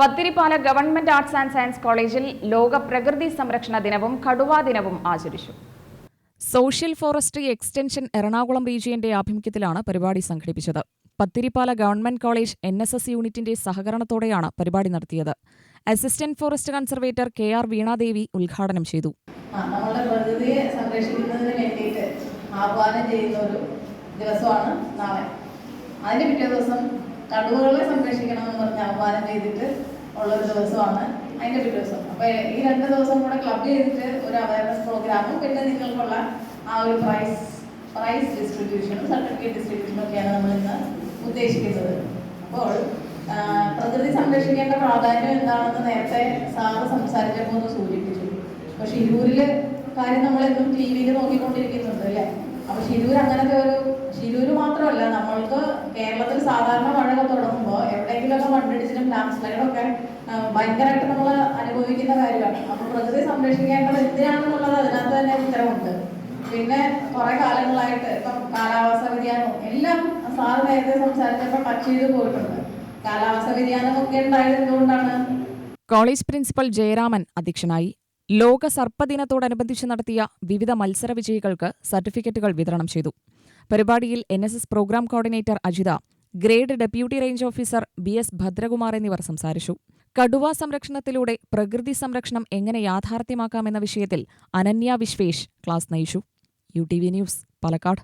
Pathirippala government arts and science കോളേജിൽ ലോക പ്രകൃതി സംരക്ഷണ ദിനവും കടുവാ ദിനവും ആചരിച്ചു. സോഷ്യൽ ഫോറസ്ട്രി എക്സ്റ്റൻഷൻ എറണാകുളം റീജിയന്റെ ആഭിമുഖ്യത്തിലാണ് പരിപാടി സംഘടിപ്പിച്ചത്. Pathirippala government college N S S യൂണിറ്റിന്റെ സഹകരണത്തോടെയാണ് പരിപാടി നടത്തിയത്. Assistant forest conservator K R Veenadevi ഉദ്ഘാടനം ചെയ്തു. നമ്മുടെ പ്രകൃതിയെ സംരക്ഷിക്കുന്നതിന് വേണ്ടിയിട്ട് ആഹ്വാനം ചെയ്യുന്ന ഒരു ദിവസമാണ് നാളെ. അതിന്റെ പിറ്റേ ദിവസം കടുവകളെ സംരക്ഷിക്കണം എന്ന് പറഞ്ഞ് ആഹ്വാനം ചെയ്തിട്ട് ഉള്ള ഒരു ദിവസമാണ് അതിന്റെ ഒരു ദിവസം. അപ്പൊ ഈ രണ്ട് ദിവസം കൂടെ ക്ലബ് ചെയ്തിട്ട് ഒരു അവയർനെസ് പ്രോഗ്രാമും പിന്നെ നിങ്ങൾക്കുള്ള ആ ഒരു പ്രൈസ് പ്രൈസ് ഡിസ്ട്രിബ്യൂഷനും സർട്ടിഫിക്കറ്റ് ഡിസ്ട്രിബ്യൂഷനും ഒക്കെയാണ് നമ്മൾ ഇന്ന് ഉദ്ദേശിക്കുന്നത്. അപ്പോൾ പ്രകൃതി സംരക്ഷിക്കേണ്ട പ്രാധാന്യം എന്താണെന്ന് നേരത്തെ സാറ് സംസാരിച്ചപ്പോൾ ഒന്ന് സൂചിപ്പിച്ചു. അപ്പൊ ഷിരൂരിലെ കാര്യം നമ്മളെന്നും ടി വിയിൽ നോക്കിക്കൊണ്ടിരിക്കുന്നുണ്ട് അല്ലേ? അപ്പൊ ഷിരൂർ അങ്ങനത്തെ ഒരു ഷിരൂര് മാത്രമല്ല നമ്മൾക്ക് കേരളത്തിൽ സാധാരണ മഴ തുടങ്ങുമ്പോൾ എവിടെയെങ്കിലുമൊക്കെ മണ്ണിടിച്ചിലും സ്ലൈഡൊക്കെ ഭയങ്കരമായിട്ട് നമ്മൾ അനുഭവിക്കുന്ന കാര്യമാണ്. അപ്പൊ പ്രകൃതി സംരക്ഷിക്കേണ്ടത് എന്തിനാണെന്നുള്ളത് അതിനകത്ത് തന്നെ ഉത്തരവുണ്ട്. പിന്നെ കുറെ കാലങ്ങളായിട്ട് ഇപ്പം കാലാവസ്ഥ വ്യതിയാനവും എല്ലാം സാറ് നേരത്തെ സംസാരിച്ചപ്പോൾ ടച്ച് ചെയ്ത് പോയിട്ടുണ്ട്. കാലാവസ്ഥ വ്യതിയാനമൊക്കെ ഉണ്ടായത് എന്തുകൊണ്ടാണ്? കോളേജ് പ്രിൻസിപ്പൽ ജയരാമൻ അധ്യക്ഷനായി. ലോക സർപ്പദിനത്തോടനുബന്ധിച്ച് നടത്തിയ വിവിധ മത്സര വിജയികൾക്ക് സർട്ടിഫിക്കറ്റുകൾ വിതരണം ചെയ്തു. പരിപാടിയിൽ N S S programme coordinator Ajitha grade deputy range officer B S Bhadrakumar എന്നിവർ സംസാരിച്ചു. കടുവ സംരക്ഷണത്തിലൂടെ പ്രകൃതി സംരക്ഷണം എങ്ങനെ യാഥാർത്ഥ്യമാക്കാമെന്ന വിഷയത്തിൽ അനന്യ വിശ്വേഷ് ക്ലാസ് നയിച്ചു. U T V news Palakkad.